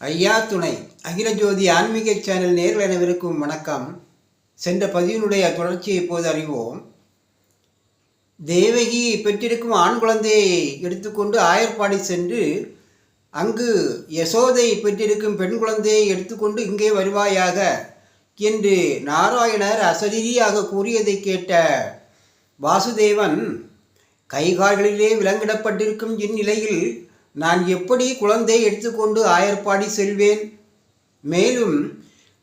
ஐயா துணை. அகில ஜோதி ஆன்மீக சேனல் நேரில் அனைவருக்கும் வணக்கம். சென்ற பதிவினுடைய தொடர்ச்சியை இப்போது அறிவோம். தேவகி பெற்றிருக்கும் ஆண் குழந்தையை எடுத்துக்கொண்டு ஆயர்பாடி சென்று அங்கு யசோதை பெற்றிருக்கும் பெண் குழந்தையை எடுத்துக்கொண்டு இங்கே வருவாயாக என்று நாராயணர் அசரீதியாக கூறியதை கேட்ட வாசுதேவன் கைகால்களிலே விலங்கிடப்பட்டிருக்கும் இந்நிலையில் நான் எப்படி குழந்தை எடுத்துக்கொண்டு ஆயர்பாடி செல்வேன்? மேலும்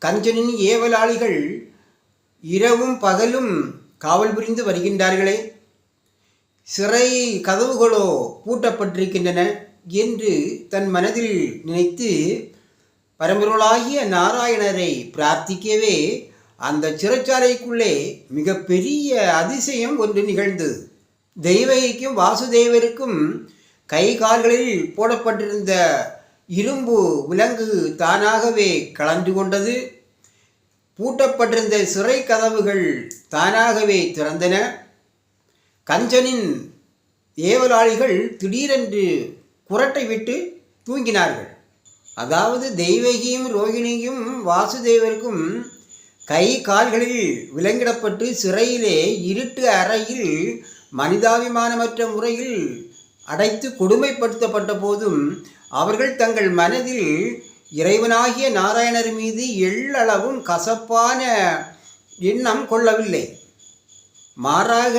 கஞ்சனின் ஏவலாளிகள் இரவும் பகலும் காவல் புரிந்து வருகின்றார்களே. சிறை கதவுகளோ பூட்டப்பட்டிருக்கின்றன என்று தன் மனதில் நினைத்து பரம்பொருளாகிய நாராயணரை பிரார்த்திக்கவே அந்த சிறைச்சாலைக்குள்ளே மிகப்பெரிய அதிசயம் ஒன்று நிகழ்ந்தது தெய்வகிக்கும் வாசுதேவருக்கும் கை கால்களில் போடப்பட்டிருந்த இரும்பு விலங்கு தானாகவே கலந்து கொண்டது. பூட்டப்பட்டிருந்த சிறை கதவுகள் தானாகவே திறந்தன. கஞ்சனின் ஏவலாளிகள் திடீரென்று குரட்டை விட்டு தூங்கினார்கள். அதாவது தெய்வகியும் ரோகிணியும் வாசுதேவருக்கும் கை கால்களில் விலங்கிடப்பட்டு சிறையிலே இருட்டு அறையில் மனிதாபிமானமற்ற முறையில் அடைத்து கொடுமைப்படுத்தப்பட்ட போதும் அவர்கள் தங்கள் மனதில் இறைவனாகிய நாராயணர் மீது எள்ளளவும் கசப்பான எண்ணம் கொள்ளவில்லை. மாறாக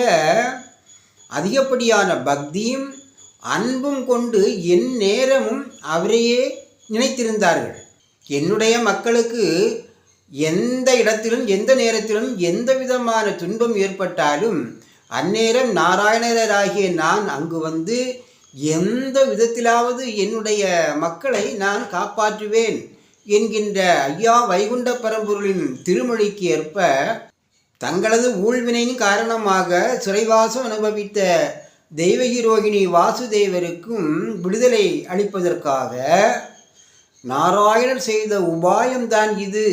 அதிகப்படியான பக்தியும் அன்பும் கொண்டு என் நேரமும் அவரையே நினைத்திருந்தார்கள். என்னுடைய மக்களுக்கு எந்த இடத்திலும் எந்த நேரத்திலும் எந்த விதமான துன்பம் ஏற்பட்டாலும் அந்நேரம் நாராயணராகிய நான் அங்கு வந்து எந்த விதத்திலாவது என்னுடைய மக்களை நான் காப்பாற்றுவேன் என்கின்ற ஐயா வைகுண்ட பரம்பொருளின் திருமொழிக்கு ஏற்ப தங்களது ஊழ்வினையின் காரணமாக சிறைவாசம் அனுபவித்த தெய்வகிரோகிணி வாசுதேவருக்கும் விடுதலை அளிப்பதற்காக நாராயணர் செய்த உபாயம்தான் இது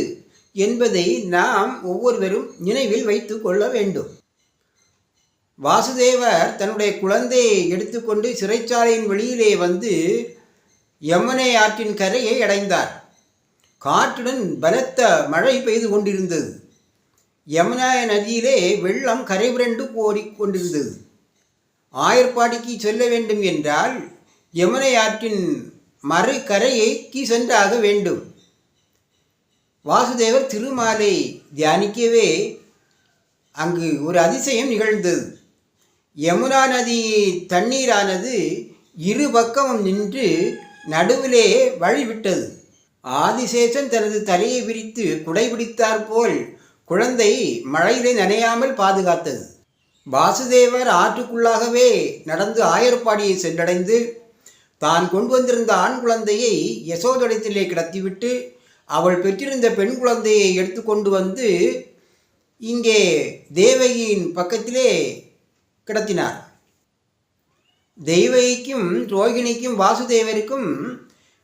என்பதை நாம் ஒவ்வொருவரும் நினைவில் வைத்து கொள்ள வேண்டும். வாசுதேவர் தன்னுடைய குழந்தையை எடுத்துக்கொண்டு சிறைச்சாலையின் வெளியிலே வந்து யமுனை ஆற்றின் கரையை அடைந்தார். காற்றுடன் பலத்த மழை பெய்து கொண்டிருந்தது. யமுனா நதியிலே வெள்ளம் கரைபுரண்டு கோரிக்கொண்டிருந்தது ஆயர்பாடிக்கு செல்ல வேண்டும் என்றால் யமுனை ஆற்றின் மறு கரையைக்கு சென்றாக வேண்டும். வாசுதேவர் திருமாலை தியானிக்கவே அங்கு ஒரு அதிசயம் நிகழ்ந்தது. யமுனா நதி தண்ணீரானது இரு பக்கமும் நின்று நடுவிலே வழிவிட்டது. ஆதிசேஷன் தனது தலையை விரித்து குடைபிடித்தாற் போல் குழந்தை மழையிலே நனையாமல் பாதுகாத்தது. வாசுதேவர் ஆற்றுக்குள்ளாகவே நடந்து ஆயர்பாடியை சென்றடைந்து தான் கொண்டு வந்திருந்த ஆண் குழந்தையை யசோதடத்திலே கிடத்திவிட்டு அவள் பெற்றிருந்த பெண் குழந்தையை எடுத்துக்கொண்டு வந்து இங்கே தேவகியின் பக்கத்திலே கிடத்தினார். தெய்வைக்கும் ரோகிணிக்கும் வாசுதேவருக்கும்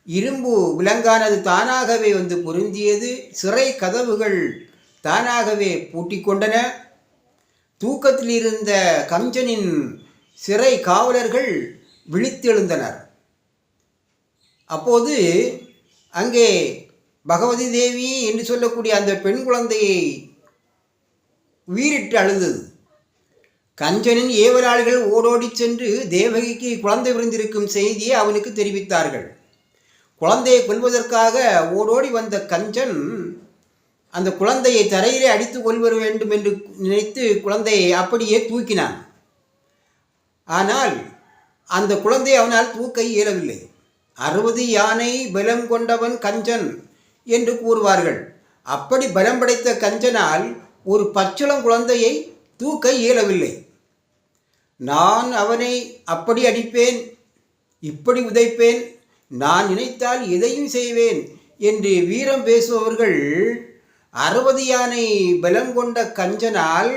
இரும்பு விலங்கானது தானாகவே வந்து பொருந்தியது. சிறை கதவுகள் தானாகவே பூட்டிக்கொண்டன. தூக்கத்தில் இருந்த கஞ்சனின் சிறை காவலர்கள் விழித்தெழுந்தனர். அப்போது அங்கே பகவதி தேவி என்று சொல்லக்கூடிய அந்த பெண் குழந்தையை உயிரிட்டு அழுதது. கஞ்சனின் ஏவலாளிகள் ஓடோடி சென்று தேவகிக்கு குழந்தை விருந்திருக்கும் செய்தியை அவனுக்கு தெரிவித்தார்கள். குழந்தையை கொல்வதற்காக ஓடோடி வந்த கஞ்சன் அந்த குழந்தையை தரையிலே அடித்து கொள்வர வேண்டும் என்று நினைத்து குழந்தையை அப்படியே தூக்கினான். ஆனால் அந்த குழந்தையை அவனால் தூக்க இயலவில்லை. அறுபது யானை பலம் கொண்டவன் கஞ்சன் என்று கூறுவார்கள். அப்படி பலம் படைத்த கஞ்சனால் ஒரு பச்சுளம் குழந்தையை தூக்க இயலவில்லை. நான் அவனை அப்படி அடிப்பேன் இப்படி உதைப்பேன் நான் நினைத்தால் எதையும் செய்வேன் என்று வீரம் பேசுபவர்கள் அறுபது யானை பலம் கொண்ட கஞ்சனால்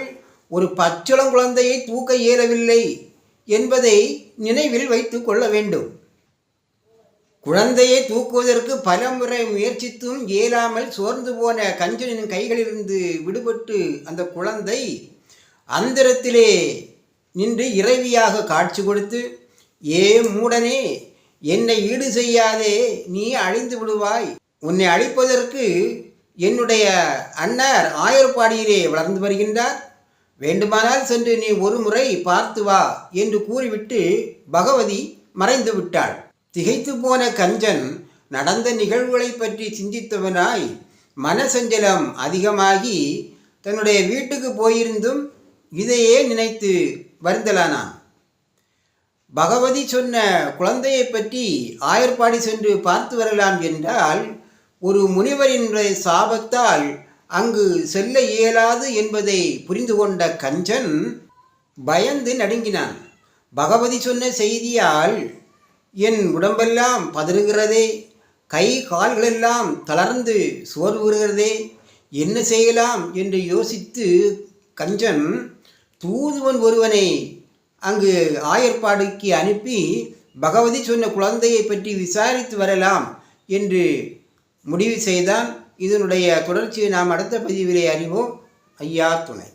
ஒரு பச்சுளம் குழந்தையை தூக்க இயலவில்லை என்பதை நினைவில் வைத்து கொள்ள வேண்டும். குழந்தையை தூக்குவதற்கு பல முறை முயற்சித்தும் இயலாமல் சோர்ந்து போன கஞ்சனின் கைகளிலிருந்து விடுபட்டு அந்த குழந்தை அந்தரத்திலே நின்று இறைவியாக காட்சி கொடுத்து ஏ மூடனே என்னை ஈடு செய்யாதே நீ அழிந்து விடுவாய். உன்னை அழிப்பதற்கு என்னுடைய அண்ணர் ஆயர்பாடியிலே வளர்ந்து வருகின்றார். வேண்டுமானால் சென்று நீ ஒரு முறை பார்த்து வா என்று கூறிவிட்டு பகவதி மறைந்து விட்டாள். திகைத்து போன கஞ்சன் நடந்த நிகழ்வுகளை பற்றி சிந்தித்தவனாய் மனசஞ்சலம் அதிகமாகி தன்னுடைய வீட்டுக்கு போயிருந்தும் இதையே நினைத்து வருந்தலானான் பகவதி சொன்ன குழந்தையை பற்றி ஆயர்பாடி சென்று பார்த்து வரலாம் என்றால் ஒரு முனிவரின் சாபத்தால் அங்கு செல்ல இயலாது என்பதை புரிந்து கொண்ட கஞ்சன் பயந்து நடுங்கினான். பகவதி சொன்ன செய்தியால் என் உடம்பெல்லாம் பதறுகிறதே கை கால்களெல்லாம் தளர்ந்து சோர்வுகிறதே என்ன செய்யலாம்? என்று யோசித்து கஞ்சன் தூதுவன் ஒருவனை அங்கு ஆயர்பாடுக்கு அனுப்பி பகவதி சொன்ன குழந்தையை பற்றி விசாரித்து வரலாம் என்று முடிவு செய்தான். இதனுடைய தொடர்ச்சியை நாம் அடுத்த பதிவிலே அறிவோம். ஐயா துணை.